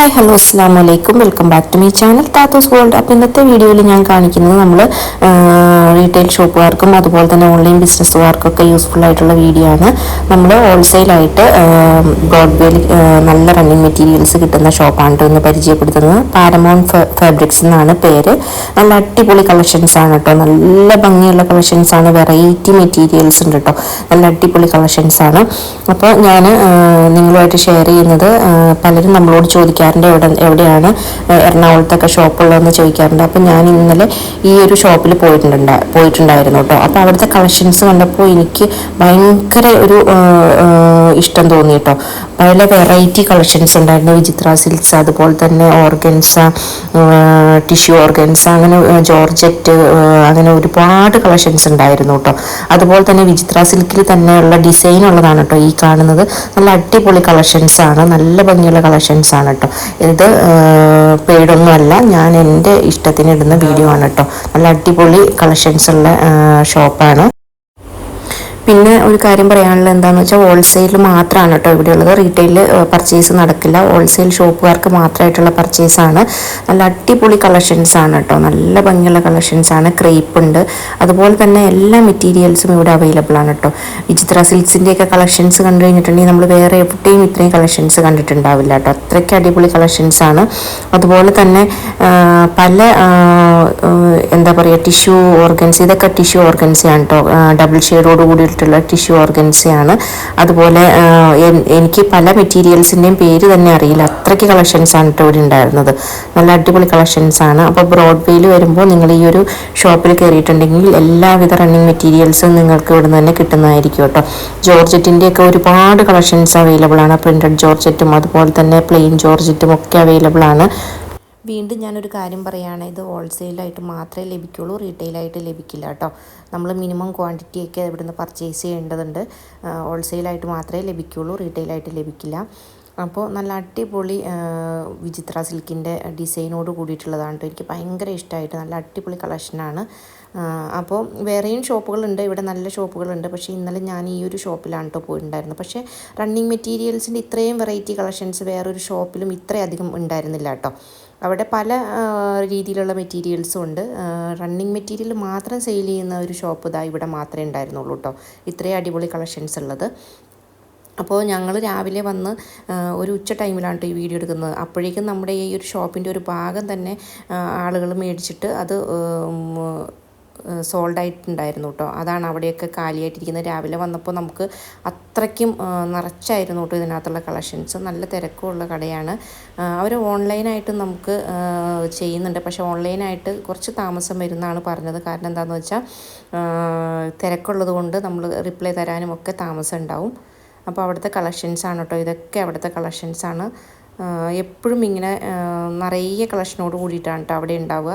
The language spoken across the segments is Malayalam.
ഹായ് ഹലോ അസ്സാം വലൈക്കും welcome back to my channel Thathos gold അപ്പോൾ ഇന്നത്തെ വീഡിയോയിൽ ഞാൻ കാണിക്കുന്നത് നമ്മൾ റീറ്റെയിൽ ഷോപ്പുകാർക്കും അതുപോലെ തന്നെ ഓൺലൈൻ ബിസിനസ്സുകാർക്കൊക്കെ യൂസ്ഫുൾ ആയിട്ടുള്ള വീഡിയോ ആണ്. നമ്മൾ ഹോൾസെയിലായിട്ട് ബ്രോഡ്വേയിൽ നല്ല റണ്ണിങ് മെറ്റീരിയൽസ് കിട്ടുന്ന ഷോപ്പാണ് കേട്ടോ ഇന്ന് പരിചയപ്പെടുത്തുന്നത്. പാരമോൺ ഫാബ്രിക്സ് എന്നാണ് പേര്. നല്ല അടിപൊളി കളക്ഷൻസ് ആണ് കേട്ടോ നല്ല ഭംഗിയുള്ള കളക്ഷൻസ് ആണ്. വെറൈറ്റി മെറ്റീരിയൽസ് ഉണ്ട് കേട്ടോ നല്ല അടിപൊളി കളക്ഷൻസ് ആണ്. അപ്പോൾ ഞാൻ നിങ്ങളുമായിട്ട് ഷെയർ ചെയ്യുന്നത് പലരും നമ്മളോട് ചോദിക്കാറുണ്ട് എവിടെ എവിടെയാണ് എറണാകുളത്തൊക്കെ ഷോപ്പുള്ളതെന്ന് ചോദിക്കാറുണ്ട്. അപ്പോൾ ഞാൻ ഇന്നലെ ഈ ഒരു ഷോപ്പിൽ പോയിട്ടുണ്ടാ പോയിട്ടുണ്ടായിരുന്നു കേട്ടോ. അപ്പോൾ അവിടുത്തെ കളക്ഷൻസ് കണ്ടപ്പോൾ എനിക്ക് ഭയങ്കര ഒരു ഇഷ്ടം തോന്നി കേട്ടോ പല വെറൈറ്റി കളക്ഷൻസ് ഉണ്ടായിരുന്നു. വിചിത്ര സിൽക്സ് അതുപോലെ തന്നെ ഓർഗൻസ ടിഷ്യൂ ഓർഗൻസ അങ്ങനെ ജോർജറ്റ് അങ്ങനെ ഒരുപാട് കളക്ഷൻസ് ഉണ്ടായിരുന്നു കേട്ടോ അതുപോലെ തന്നെ വിചിത്ര സിൽക്കിൽ തന്നെയുള്ള ഡിസൈൻ ഉള്ളതാണ് കേട്ടോ ഈ കാണുന്നത്. നല്ല അടിപൊളി കളക്ഷൻസ് ആണ്. നല്ല ഭംഗിയുള്ള കളക്ഷൻസ് ആണ് കേട്ടോ ഇത് പേടൊന്നുമല്ല. ഞാൻ എന്റെ ഇഷ്ടത്തിന് ഇടുന്ന വീഡിയോ ആണ് കേട്ടോ നല്ല അടിപൊളി കളക്ഷൻസ് ഉള്ള ഷോപ്പാണ് പിന്നെ ഒരു കാര്യം പറയാനുള്ളത് എന്താണെന്ന് വെച്ചാൽ ഹോൾസെയിൽ മാത്രമാണ് കേട്ടോ ഇവിടെയുള്ളത്. റീറ്റെയിൽ പർച്ചേസ് നടക്കില്ല. ഹോൾസെയിൽ ഷോപ്പുകാർക്ക് മാത്രമായിട്ടുള്ള പർച്ചേസ് ആണ്. നല്ല അടിപൊളി കളക്ഷൻസ് ആണ് കേട്ടോ നല്ല ഭംഗിയുള്ള കളക്ഷൻസ് ആണ്. ക്രേപ്പ് ഉണ്ട്. അതുപോലെ തന്നെ എല്ലാ മെറ്റീരിയൽസും ഇവിടെ അവൈലബിൾ ആണ് കേട്ടോ വിചിത്ര സിൽക്സിന്റെയൊക്കെ കളക്ഷൻസ് കണ്ടു കഴിഞ്ഞിട്ടുണ്ടെങ്കിൽ നമ്മൾ വേറെ എവിടെയും ഇത്രയും കളക്ഷൻസ് കണ്ടിട്ടുണ്ടാവില്ല കേട്ടോ അത്രയ്ക്ക് അടിപൊളി കളക്ഷൻസ് ആണ്. അതുപോലെ തന്നെ പല എന്താ പറയുക ടിഷ്യൂ ഓർഗൻസ് ഇതൊക്കെ ടിഷ്യൂ ആണ് കേട്ടോ ഡബിൾ ഷെയ്ഡോട് കൂടിയിട്ടുള്ള ടിഷ്യൂ ഓർഗൻസയാണ് അതുപോലെ എനിക്ക് പല മെറ്റീരിയൽസിന്റെയും പേര് തന്നെ അറിയില്ല. അത്രയ്ക്ക് കളക്ഷൻസ് ആണ് ഇവിടെ ഉണ്ടായിരുന്നത് നല്ല അടിപൊളി കളക്ഷൻസ് ആണ്. അപ്പോൾ ബ്രോഡ്വേയിൽ വരുമ്പോൾ നിങ്ങൾ ഈ ഒരു ഷോപ്പിൽ കയറിയിട്ടുണ്ടെങ്കിൽ എല്ലാവിധ റണ്ണിങ് മെറ്റീരിയൽസും നിങ്ങൾക്ക് ഇവിടെ നിന്ന് തന്നെ കിട്ടുന്നതായിരിക്കും കേട്ടോ ജോർജറ്റിന്റെയൊക്കെ ഒരുപാട് കളക്ഷൻസ് അവൈലബിൾ ആണ്. പ്രിന്റഡ് ജോർജറ്റും അതുപോലെ തന്നെ പ്ലെയിൻ ജോർജറ്റും ഒക്കെ അവൈലബിൾ ആണ്. വീണ്ടും ഞാനൊരു കാര്യം പറയുകയാണ്. ഇത് ഹോൾസെയിലായിട്ട് മാത്രമേ ലഭിക്കുള്ളൂ റീറ്റെയിലായിട്ട് ലഭിക്കില്ല കേട്ടോ. നമ്മൾ മിനിമം ക്വാണ്ടിറ്റിയൊക്കെ ഇവിടെ ഇവിടുന്ന് പർച്ചേസ് ചെയ്യേണ്ടതുണ്ട്. ഹോൾസെയിലായിട്ട് മാത്രമേ ലഭിക്കുള്ളൂ റീറ്റെയിലായിട്ട് ലഭിക്കില്ല. അപ്പോൾ നല്ല അടിപൊളി വിചിത്ര സിൽക്കിന്റെ ഡിസൈനോട് കൂടിയിട്ടുള്ളതാണ് കേട്ടോ. എനിക്ക് ഭയങ്കര ഇഷ്ടമായിട്ട് നല്ല അടിപൊളി കളക്ഷനാണ്. അപ്പോൾ വേറെയും ഷോപ്പുകളുണ്ട്. ഇവിടെ നല്ല ഷോപ്പുകളുണ്ട്. പക്ഷേ ഇന്നലെ ഞാൻ ഈ ഒരു ഷോപ്പിലാണ് കേട്ടോ പോയിട്ടുണ്ടായിരുന്നത്. പക്ഷേ റണ്ണിങ് മെറ്റീരിയൽസിന്റെ ഇത്രയും വെറൈറ്റി കളക്ഷൻസ് വേറൊരു ഷോപ്പിലും ഇത്രയധികം ഉണ്ടായിരുന്നില്ല കേട്ടോ. അവിടെ പല രീതിയിലുള്ള മെറ്റീരിയൽസും ഉണ്ട്. റണ്ണിങ് മെറ്റീരിയൽ മാത്രം സെയിൽ ചെയ്യുന്ന ഒരു ഷോപ്പ് ഇതാ ഇവിടെ മാത്രമേ ഉണ്ടായിരുന്നുള്ളൂ കേട്ടോ ഇത്രയും അടിപൊളി കളക്ഷൻസ് ഉള്ളത്. അപ്പോൾ ഞങ്ങൾ രാവിലെ വന്ന് ഒരു ഉച്ച ടൈമിലാണ് ഈ വീഡിയോ എടുക്കുന്നത്. അപ്പോഴേക്കും നമ്മുടെ ഈ ഒരു ഷോപ്പിന്റെ ഒരു ഭാഗം തന്നെ ആളുകൾ മേടിച്ചിട്ട് അത് സോൾഡ് ആയിട്ടുണ്ടായിരുന്നു കേട്ടോ. അതാണ് അവിടെയൊക്കെ കാലിയായിട്ടിരിക്കുന്നത്. രാവിലെ വന്നപ്പോൾ നമുക്ക് അത്രയ്ക്കും നിറച്ചായിരുന്നു കേട്ടോ ഇതിനകത്തുള്ള കളക്ഷൻസ്. നല്ല തിരക്കുള്ള കടയാണ്. അവർ ഓൺലൈനായിട്ട് നമുക്ക് ചെയ്യുന്നുണ്ട്. പക്ഷേ ഓൺലൈനായിട്ട് കുറച്ച് താമസം വരുന്നതാണ് പറഞ്ഞത്. കാരണം എന്താണെന്ന് വെച്ചാൽ തിരക്കുള്ളത് കൊണ്ട് നമ്മൾ റിപ്ലൈ തരാനും ഒക്കെ താമസം ഉണ്ടാവും. അപ്പോൾ അവിടുത്തെ കളക്ഷൻസ് ആണ് കേട്ടോ. ഇതൊക്കെ അവിടുത്തെ കളക്ഷൻസ് ആണ്. എപ്പോഴും ഇങ്ങനെ നിറയെ കളക്ഷനോട് കൂടിയിട്ടാണ് കേട്ടോ അവിടെ ഉണ്ടാവുക.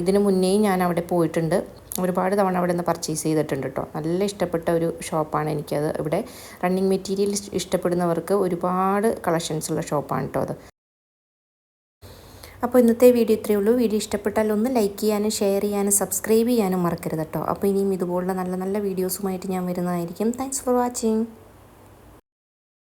ഇതിന് മുന്നേയും ഞാൻ അവിടെ പോയിട്ടുണ്ട്. ഒരുപാട് തവണ അവിടെ നിന്ന് പർച്ചേസ് ചെയ്തിട്ടുണ്ട് കേട്ടോ നല്ല ഇഷ്ടപ്പെട്ട ഒരു ഷോപ്പാണ് എനിക്കത്. ഇവിടെ റണ്ണിങ് മെറ്റീരിയൽ ഇഷ്ടപ്പെടുന്നവർക്ക് ഒരുപാട് കളക്ഷൻസ് ഉള്ള ഷോപ്പാണ് കേട്ടോ അത്. അപ്പോൾ ഇന്നത്തെ വീഡിയോ ഇത്രയേ ഉള്ളൂ. വീഡിയോ ഇഷ്ടപ്പെട്ടാൽ ഒന്ന് ലൈക്ക് ചെയ്യാനും ഷെയർ ചെയ്യാനും സബ്സ്ക്രൈബ് ചെയ്യാനും മറക്കരുത് കേട്ടോ അപ്പോൾ ഇനിയും ഇതുപോലുള്ള നല്ല നല്ല വീഡിയോസുമായിട്ട് ഞാൻ വരുന്നതായിരിക്കും. Thanks for watching